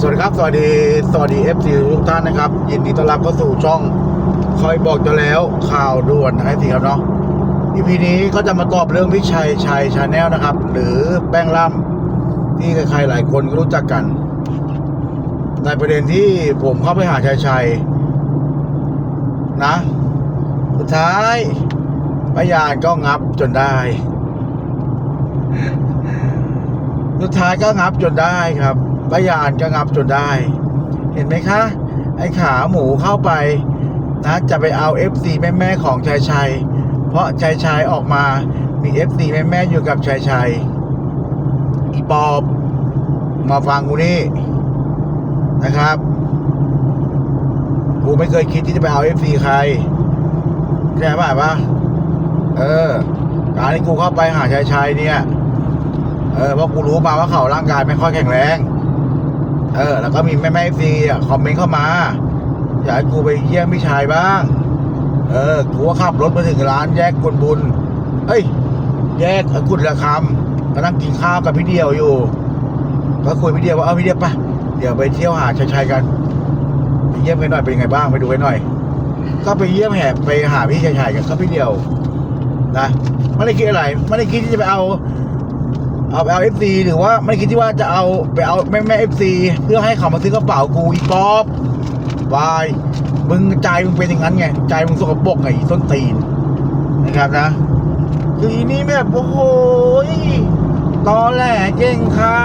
สวัสดีครับ สวัสดี สวัสดีเอฟซีทุกท่านนะครับ ยินดีต้อนรับเข้าสู่ช่องคอยบอกจะแล้วข่าวด่วนนะครับสิครับเนาะอีพีนี้ก็จะมาตอบเรื่องพี่ชัยชัยชาแนลนะครับ หรือแป้งล่ำที่ใครๆหลายคนก็รู้จักกัน ในประเด็นที่ผมเข้าไปหาชัยชัยนะสุดท้ายพยานก็งับจนได้สุดท้ายก็งับจนได้ครับ พยานก็งับจนได้ เห็นไหมคะ ไอ้ขาหมูเข้าไปนะจะไปเอา FC แม่แม่ของชายชัย เพราะชายชัยออกมามี FC แม่แม่อยู่กับชายชัยอีปอบมาฟังกูนี่นะครับกูไม่เคยคิดที่จะไปเอา FC ใครใช่ป่ะปะเออ การที่กูเข้าไปหาชายชัยเนี่ย เออเพราะกูรู้มาว่าเขาร่างกายไม่ค่อยแข็งแรง เออ แล้วก็มีแม่แม่ซีอะคอมเมนต์เข้ามา อยากให้กูไปเยี่ยมพี่ชายบ้าง เออ กูก็ขับรถมาถึงร้านแยกกวนบุญเฮ้ย แยกกุดระคำก็นั่งกินข้าวกับพี่เดียวอยู่ ก็คุยพี่เดียวว่า เอาพี่เดียวปะเดี๋ยวไปเที่ยวหาชัยชัยกันไปเยี่ยมกันหน่อยเป็นยังไงบ้างไปดูกันหน่อย ก็ไปเยี่ยมแหบไปหาพี่ชัยชัยกันก็พี่เดียวนะไม่ได้คิดอะไรไม่ได้คิดที่จะไปเอา เอาไปเอาเอฟซีหรือว่าไม่คิดที่ว่าจะเอาไปเอาแม่แม่เอฟซีเพื่อให้เขามาซื้อกระเป๋ากูอีป๊อปวายมึงใจมึงเป็นอย่างนั้นไงใจมึงสกปรกไงอีส้นตีนนะครับนะคืออีนี้แบบโอ้โหตอแหลเก่งค่ะ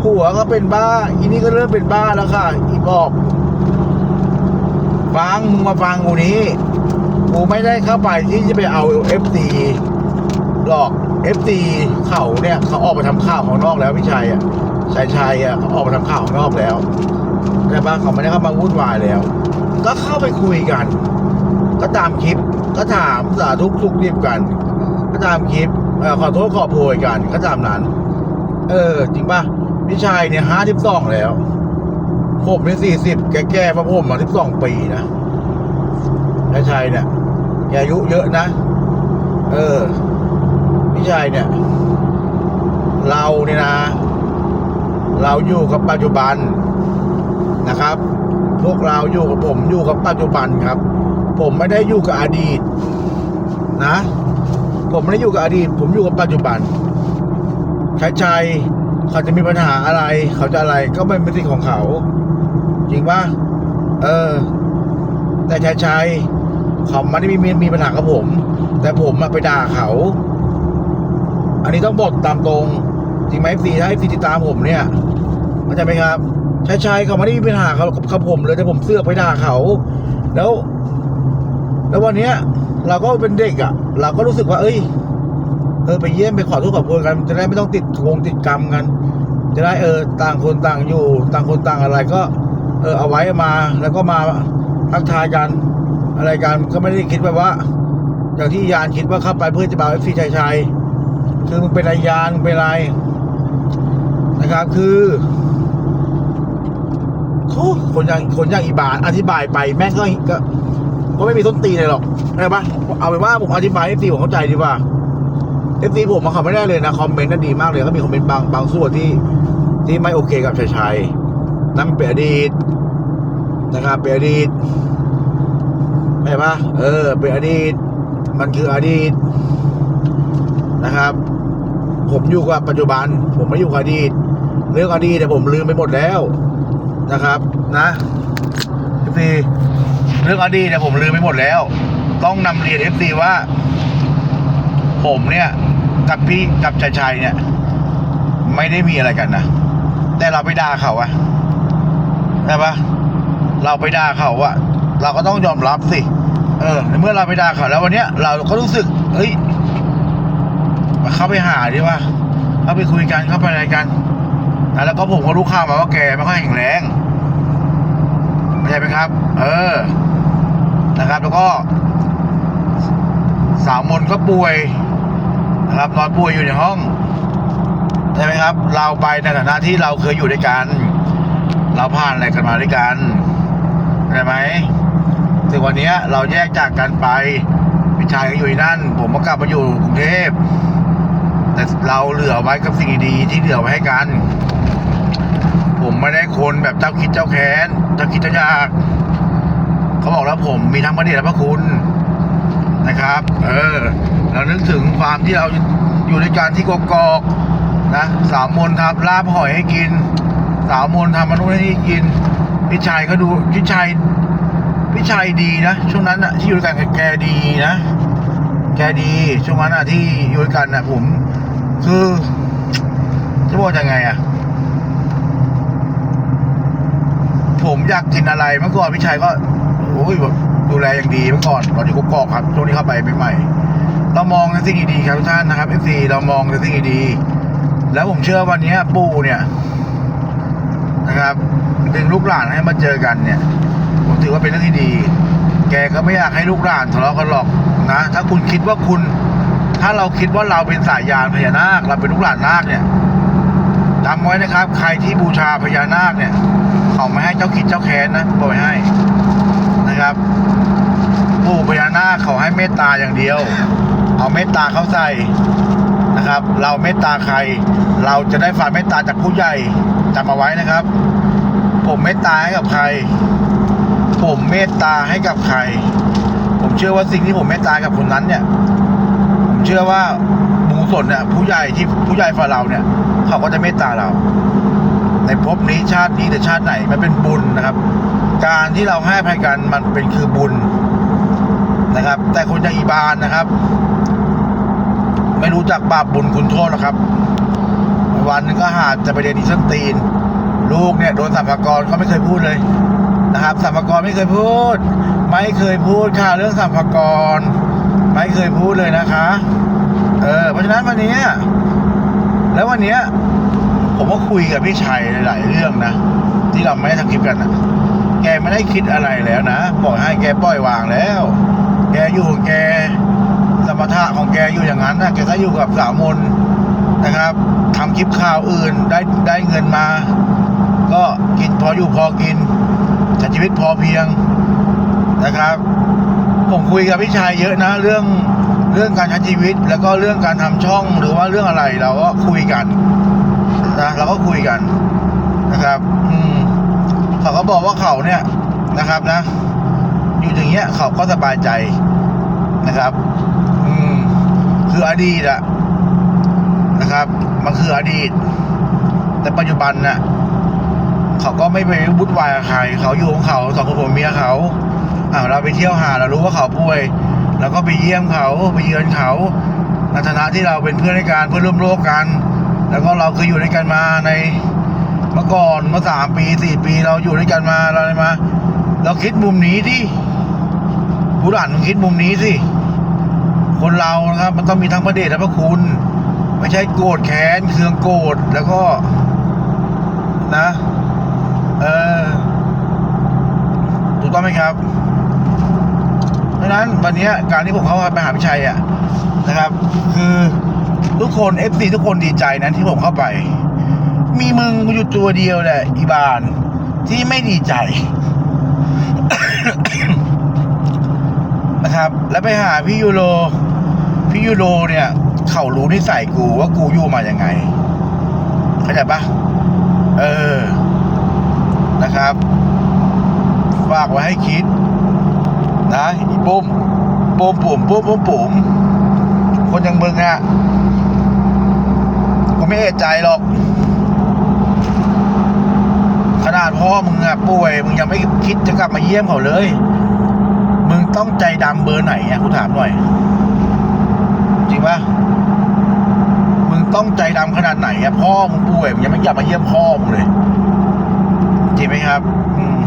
ผัวก็เป็นบ้า อีนี่ก็เริ่มเป็นบ้าแล้วค่ะ อีป๊อปฟังมึงมาฟังกูนี้ กูไม่ได้เข้าไปที่จะไปเอาเอฟซีหรอก เอฟซีเขาเนี่ยเขาออกไปทำข่าวของนอกแล้วพี่ชัยอะชายชัยอะเขาออกไปทำข่าวของนอกแล้วแต่บ้าเขาไม่ได้เข้ามาวุ่นวายแล้ว ก็เข้าไปคุยกัน ก็ตามคลิปก็ถามสาทุกทุกรีบกัน ก็ตามคลิปขอโทษขอโพยกันก็ตามนั้น เออ จริงป่ะพี่ชัยเนี่ยห้าสิบสองแล้วผมเนี่ยสี่สิบแก่ๆมาผมมาสิบสองปีนะชายชัยเนี่ยอายุเยอะนะ เออ พี่ชายเนี่ย เราเนี่ยนะ เราอยู่กับปัจจุบันนะครับ พวกเราอยู่กับผมอยู่กับปัจจุบันครับ ผมไม่ได้อยู่กับอดีต นะ ผมไม่ได้อยู่กับอดีต ผมอยู่กับปัจจุบันชายชัยเขาจะมีปัญหาอะไร เขาจะอะไรก็ไม่เป็นสิทธิ์ของเขา จริงปะเออ แต่ชายชัยเขาไม่ได้มีมีมีปัญหากับผม แต่ผมมาไปด่าเขา อันนี้ต้องบอกตามตรง จริงไหมซีถ้าซีติดตามผมเนี่ยเข้าใจไหมครับชายชายเขาไม่ได้มีปัญหาเขากับผมเลยแต่ผมเสื้อไปด่าเขา แล้ว แล้ววันเนี้ย เราก็เป็นเด็กอะ่ะ เราก็รู้สึกว่า เอ้ยเออไปเยี่ยมไปขอโทษขอโพยกันจะได้ไม่ต้องติดวงติดกรรมกัน จะได้เออ ต่างคนต่างอยู่ ต่างคนต่างอะไรก็ เออเอาไว้มาแล้วก็มาทักทายกัน อะไรกันก็ไม่ได้คิดแบบว่าอย่างที่ยานคิดว่าเข้าไปเพื่อจะบาวเอฟซีชายชาย คือมึงเป็นอะไรยานมึงเป็นอะไรนะครับ คือโอ้คนอย่างคนอย่างอีบานอธิบายไปแม่งก็ก็ก็ไม่มีต้นตีเลยหรอกเข้ปะเอาเป็นว่าผมอธิบายให้ตีผมเข้าใจดีกว่าเอฟซีผมมาเขาไม่ได้เลยนะคอมเมนต์น่ะดีมากเลยก็มีคอมเมนต์บางบางส่วนที่ที่ไม่โอเคกับชายชัยนั่นเป็นอดีตนะครับเป็นอดีตเข้ปะเออเป็นอดีต มันคืออดีต นะครับ ผมอยู่กับปัจจุบัน ผมไม่อยู่กับอดีตเรื่องอดีตแต่ยผมลืมไปหมดแล้วนะครับ นะเอฟซีเรื่องอดีตเนี่ยผมลืมไปหมดแล้ว ต้องนำเรียนเอฟซีว่า ผมเนี่ยกับพี่กับชายชัยเนี่ย ไม่ได้มีอะไรกันนะแต่เราไปด่าเขาอะใช่ปะเราไปด่าเขาอะเราก็ต้องยอมรับสิ เออในเมื่อเราไปด่าเขาแล้ววันเนี้ยเราก็รู้สึก เฮ้ย เข้าไปหาดีว่าเข้าไปคุยกันเข้าไปอะไรกันแล้วก็ผมก็รู้ข่าวมาว่าแกไม่ค่อยแข็งแรงเข้าใจไหมครับ เออ นะครับ แล้วก็ สาวมนก็ป่วยนะครับนอนป่วยอยู่ในห้องใช่ไหมครับ เราไปในฐานะที่เราเคยอยู่ด้วยกัน เราผ่านอะไรกันมาด้วยกันใช่ไหมถึงวันนี้เราแยกจากกันไปพี่ชายก็อยู่ที่นั่น ผมก็กลับมาอยู่กรุงเทพ แต่เราเหลือไว้กับสิ่งดีๆที่เหลือไว้ให้กัน ผมไม่ได้คนแบบเจ้าคิดเจ้าแค้นเจ้าคิดเจ้าอยากเขาบอกแล้วผมมีทั้งพระเดชและพระคุณนะครับ เออ เรานึกถึงความที่เราอยู่ในการที่กกอกนะสาวมนทำลาบหอยให้กิน สาวมนทำมนุษย์ให้กินพี่ชัยก็ดูพี่ชัยพี่ชัยดีนะช่วงนั้นอะที่อยู่ด้วยกันแกดีนะ แกดีช่วงนั้นอะที่อยู่ด้วยกันอะผม คือจะบอกยังไงอะผมอยากกินอะไรเมื่อก่อนพี่ชัยก็โอ้ยแบบดูแลอย่างดีเมื่อก่อนตอนที่กกอกครับช่วงนี้เข้าไปใหม่ๆเรามองในสิ่งดีๆครับทุกท่านนะครับเอฟซีเรามองในสิ่งดีๆแล้วผมเชื่อวันนี้ปู่เนี่ยนะครับดึงลูกหลานให้มาเจอกันเนี่ย ผมถือว่าเป็นเรื่องที่ดี แกก็ไม่อยากให้ลูกหลานทะเลาะกันหรอกนะ ถ้าคุณคิดว่าคุณ ถ้าเราคิดว่าเราเป็นสายยานพญานาค เราเป็นลูกหลานนาคเนี่ยจำไว้นะครับ ใครที่บูชาพญานาคเนี่ย เขาไม่ให้เจ้าคิดเจ้าแค้นนะบอกไว้ให้นะครับปู่พญานาคเขาให้เมตตาอย่างเดียว เอาเมตตาเข้าใส่นะครับ เราเมตตาใคร เราจะได้ฝ่าเมตตาจากผู้ใหญ่จำเอาไว้นะครับ ผมเมตตาให้กับใคร ผมเมตตาให้กับใคร ผมเชื่อว่าสิ่งที่ผมเมตตากับคนนั้นเนี่ย เชื่อว่าบุญกุศลเนี่ยผู้ใหญ่ที่ผู้ใหญ่ฝ่าเราเนี่ย เขาก็จะเมตตาเรา ในภพนี้ชาตินี้หรือชาติไหนมันเป็นบุญนะครับ การที่เราให้ภัยกันมันเป็นคือบุญนะครับ แต่คนจะอีบานนะครับ ไม่รู้จักบาปบุญคุณโทษหรอกครับ วันนึงก็หาจะไปเรียนอีสันตีน ลูกเนี่ยโดนสัมภากรเขาไม่เคยพูดเลยนะครับสัมภากรไม่เคยพูด ไม่เคยพูดค่ะเรื่องสัมภากร ไม่เคยพูดเลยนะคะ เออ เพราะฉะนั้นวันนี้ แล้ววันนี้ผมก็คุยกับพี่ชัยหลายเรื่องนะ ที่เราไม่ได้ทำคลิปกันนะแกไม่ได้คิดอะไรแล้วนะบอกให้แกปล่อยวางแล้ว แกอยู่แกสมถะของแกอยู่อย่างนั้นนะแกก็อยู่กับสาวมนนะครับทำคลิปข่าวอื่นได้ได้เงินมา ก็กินพออยู่พอกินใช้ชีวิตพอเพียงนะครับ ผมคุยกับพี่ชายเยอะนะ เรื่องเรื่องการใช้ชีวิต แล้วก็เรื่องการทำช่องหรือว่าเรื่องอะไรเราก็คุยกันนะเราก็คุยกันนะครับ อืมเขาก็บอกว่าเขาเนี่ยนะครับนะ อยู่อย่างเงี้ยเขาก็สบายใจนะครับ อืมคืออดีตอะนะครับ มันคืออดีต แต่ปัจจุบันน่ะเขาก็ไม่ไปวุ่นวายกับใครเขาอยู่ของเขาสองคนผัวเมียเขา อ่าเราไปเที่ยวหาเรารู้ว่าเขาป่วยเราก็ไปเยี่ยมเขาไปเยือนเขาในฐานะที่เราเป็นเพื่อนในการเพื่อนร่วมโลกกัน แล้วก็เราเคยอยู่ด้วยกันมาในเมื่อก่อนเมื่อสามปีสี่ปีเราอยู่ด้วยกันมาเราอะไรมา เราคิดมุมนี้ดิผู้หลานมึงคิดมุมนี้สิคนเรานะครับมันต้องมีทั้งพระเดชและพระคุณ ไม่ใช่โกรธแค้นเคืองโกรธแล้วก็นะ เออถูกต้องไหมครับะนั้นวันนี้การที่ผมเข้าไปหาพี่ชัยอะนะครับ คือทุกคนเอฟซีทุกคนดีใจนะที่ผมเข้าไป มีมึงอยู่ตัวเดียวแหละอีบานที่ไม่ดีใจนะครับ แล้วไปหาพี่ยูโรพี่ยูโรเนี่ย เขารู้นิสัยกูว่ากูอยู่มาอย่างไงเข้าใจปะเออนะครับ ฝากไว้ให้คิด นะอีปุ้มปุ้มปุ่มปุ้มปุ้มปุ่มคนอย่างมึงอะกูไม่เอะใจหรอก ขนาดพ่อมึงอะป่วย มึงยังไม่คิดจะกลับมาเยี่ยมเขาเลย มึงต้องใจดำเบอร์ไหนอะกูถามหน่อย จริงปะมึงต้องใจดำขนาดไหนอะพ่อมึงป่วยมึงยังไม่กลับมาเยี่ยมพ่อมึงเลย จริงไหมครับ อืม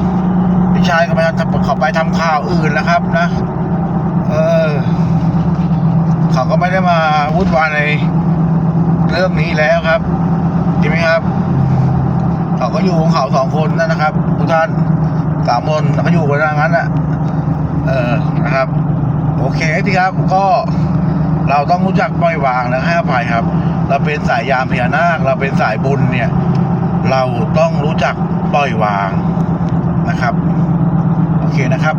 พี่ชายก็ไปเขาไปทำข่าวอื่นแล้วครับนะ เออ เขาก็ไม่ได้มาวุ่นวายในเรื่องนี้แล้วครับจริงไหมครับ เขาก็อยู่ของเขาสองคนนั่นนะครับ ทุกท่านสามคนแล้วก็อยู่กันอย่างนั้นแหละเออนะครับ โอเคพี่ครับก็เราต้องรู้จักปล่อยวางและให้อภัยครับ เราเป็นสายยามพญานาค เราเป็นสายบุญเนี่ย เราต้องรู้จักปล่อยวาง นะครับ โอเคนะครับ